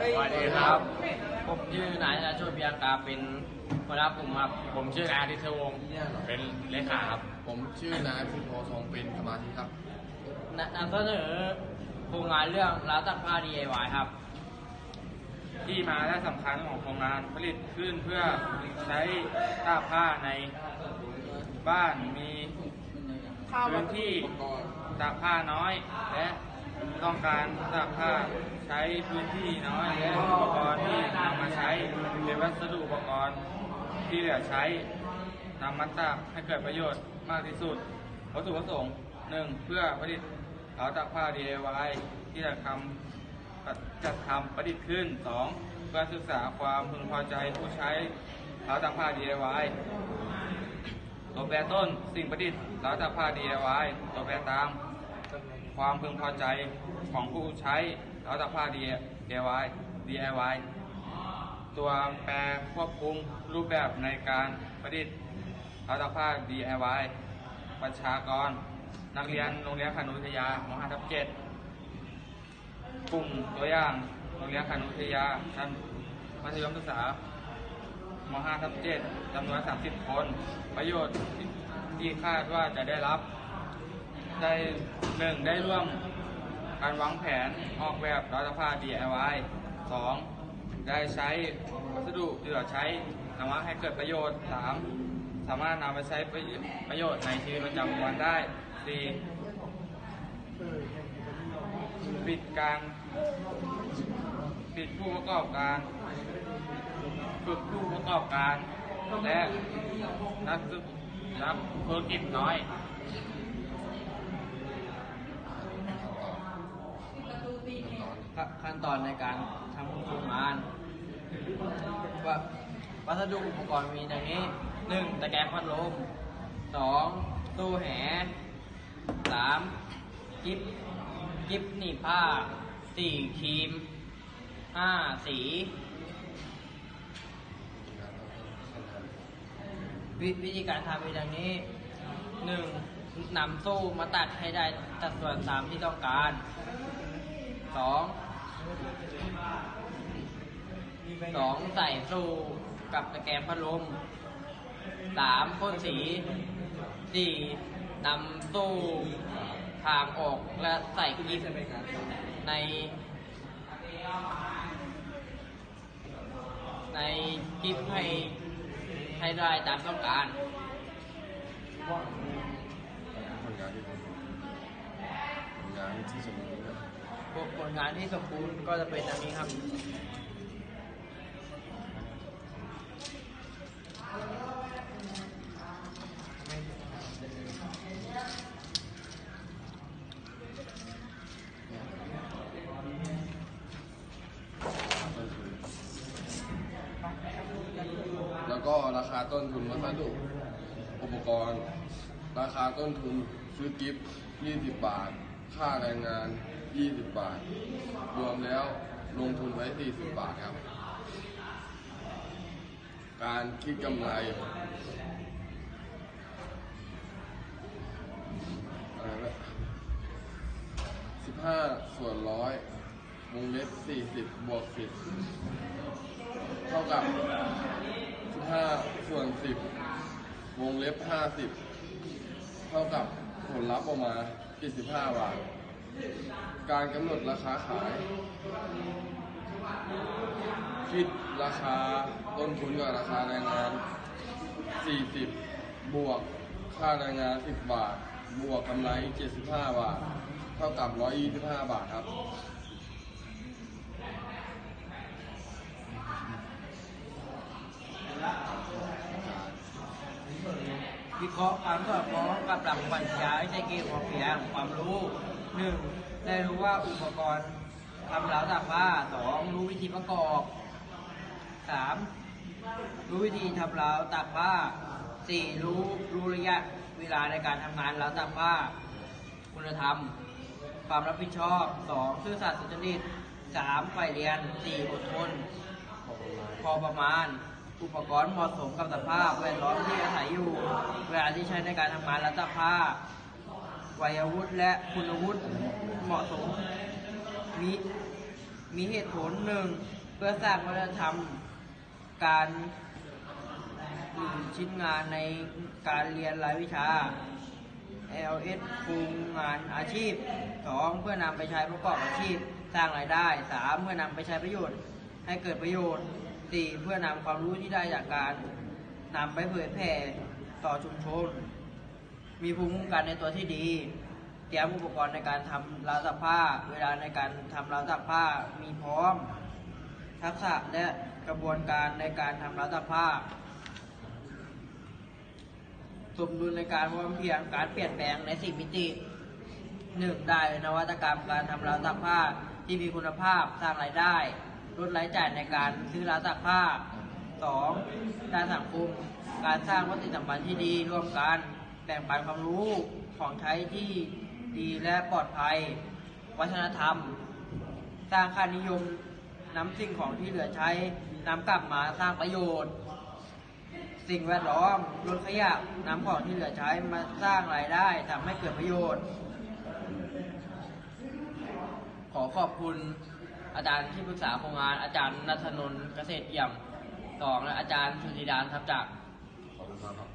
สวัสดีครับ ผมชื่อนายธนาโชติเบียงกาเป็นหัวหน้ากลุ่มครับ ผมชื่อนายอาทิตย์วงศ์เป็นเลขาครับ ผมชื่อนายพิโพทองเป็นสมาธิครับนนำเสนอโครงงานเรื่องร้านซักผ้า DIY ครับ ที่มาและสำคัญของโครงงานผลิตขึ้นเพื่อใช้ตากผ้าในบ้านมีพื้นที่ตากผ้าน้อยและ ต้องการตากผ้าใช้พื้นที่น้อยและอุปกรณ์ที่นำมาใช้เป็นวัสดุอุปกรณ์ที่เหลือใช้นำมาตากให้เกิดประโยชน์มากที่สุดวัตถุประสงค์หนึ่งเพื่อผลิตเท้าตากผ้า DIY ที่จะทำจัดทำประดิษฐ์ขึ้น 2. เพื่อศึกษาความพึงพอใจผู้ใช้ราตากผ้า DIY ตัวแปรต้นสิ่งประดิษฐ์ราตากผ้า DIY ตัวแปรตาม ความพึงพอใจของผู้ใช้ราวตากผ้า DIY DIY ตัวแปรควบคุมรูปแบบในการประดิษฐ์ราวตากผ้า DIY ประชากร นักเรียนโรงเรียนคณุทยามหาทับเจ็ดกลุ่มตัวอย่างโรงเรียนคณุทยาชั้นมัธยมศึกษาม5ทับ7จำนวน 30 คน ประโยชน์ที่คาดว่าจะได้รับ ได้หนึ่งได้ร่วมการวางแผนออกแบบรัฐภา DIY 2. ได้ใช้วัสดุที่เราใช้นำมาให้เกิดประโยชน์ 3. สามารถนำไปใช้ประโยชน์ในชีวิตประจำวันได้ 4. ปิดการปิดผู้ประกอบการฝึกผู้ประกอบการ และนักนักธุรกิจน้อย ขั้นตอนในการทำโครงงานว่าวัสดุอุปกรณ์มีดังนี้หนึ่งตะแกรงพัดลมสองตู้แหสามกิบกิบหนีบผ้าสี่ครีมห้าสีววิธีการทำมีดังนี้หนึ่งนำสู้มาตัดให้ได้สัดส่วนตามที่ต้องการ สองสองใส่สู้กับตะแกรงพัดลมสามพ่นสีสี่นำสู้ทางออกและใส่กิ๊บใน ในกิ๊บให้ให้ได้ตามต้องการงานที่ผมผลงานที่สมบูรณ์ ผลงานที่สมบูรณ์ก็จะเป็นอย่างนี้ครับแล้วก็ราคาต้นทุนวัสดุอุปกรณ์ ราคาต้นทุนซื้อกิฟต์20 บาท ค่าแรงงาน 20 บาท รวมแล้วลงทุนไว้ 40 บาทครับ การคิดกำไรอะไรนะ15 ส่วนร้อยวงเล็บ 40 บวก 10 เท่ากับ 15 ส่วน 10 วงเล็บ 50 เท่ากับผลลัพธ์ออกมา 75 บาท การกำหนดราคาขาย คิดราคาต้นทุนกับราคาแรงงาน 40 บวกค่าแรงงาน 10 บาท บวกกำไร 75 บาท เท่ากับ 125 บาทครับ วิเคราะห์ความสอดคล้องกับหลักปรัชญาวิชาการพอเพียของความรู้หนึ่งได้รู้ว่าอุปกรณ์ทำราวตากผ้าสองรู้วิธีประกอบสามรู้วิธีทำราวตากผ้าสี่รู้รู้ระยะเวลาในการทำงานราวตากผ้า คุณธรรม ความรับผิดชอบสองซื่อสัตย์สุจริตสามใฝ่เรียนสี่อดทนพอประมาณ อุปกรณ์เหมาะสมกับสภาพแวดล้อมที่อาศัยอยู่ เวลาที่ใช้ในการทำงานและสภาพวัยวุฒิและคุณวุฒิเหมาะสม มีมีเหตุผลหนึ่งเพื่อสร้างวัฒนธรรมการชิ้นงานในการเรียนรายวิชา LS ปรุงงานอาชีพ 2 เพื่อนำไปใช้ประกอบอาชีพ สร้างรายได้ 3เพื่อนำไปใช้ประโยชน์ ให้เกิดประโยชน์ 4เพื่อนำความรู้ที่ได้จากการนำไปเผยแผ่ต่อชุมชน มีภูมิคุ้มกันในตัวที่ดี เตรียมอุปกรณ์ในการทำราวซักผ้า เวลาในการทำราวซักผ้ามีพร้อม ทักษะและกระบวนการในการทำราวซักผ้าสมดุลในการพร้อมเพียงการเปลี่ยนแปลงในสิ่มิติหนึ่งได้นวัตกรรมการทำราวซักผ้าที่มีคุณภาพสร้างรายได้ ลดรายจ่ายในการซื้อราวซักผ้าสองด้านสังคม การสร้างวัฒนสัมพันธ์ที่ดีร่วมกันแบ่งปันความรู้ของใช้ที่ดีและปลอดภัย วัฒนธรรม สร้างค่านิยมนำสิ่งของที่เหลือใช้นำกลับมาสร้างประโยชน์ สิ่งแวดล้อมลดขยะนำของที่เหลือใช้มาสร้างรายได้ทำให้เกิดประโยชน์ ขอขอบคุณ อาจารย์ที่ปรึกษาโครงงานอาจารย์นัทนนท์เกษตรเอี่ยมสองและอาจารย์สุธิดานทับจักขอบคุณมากครับ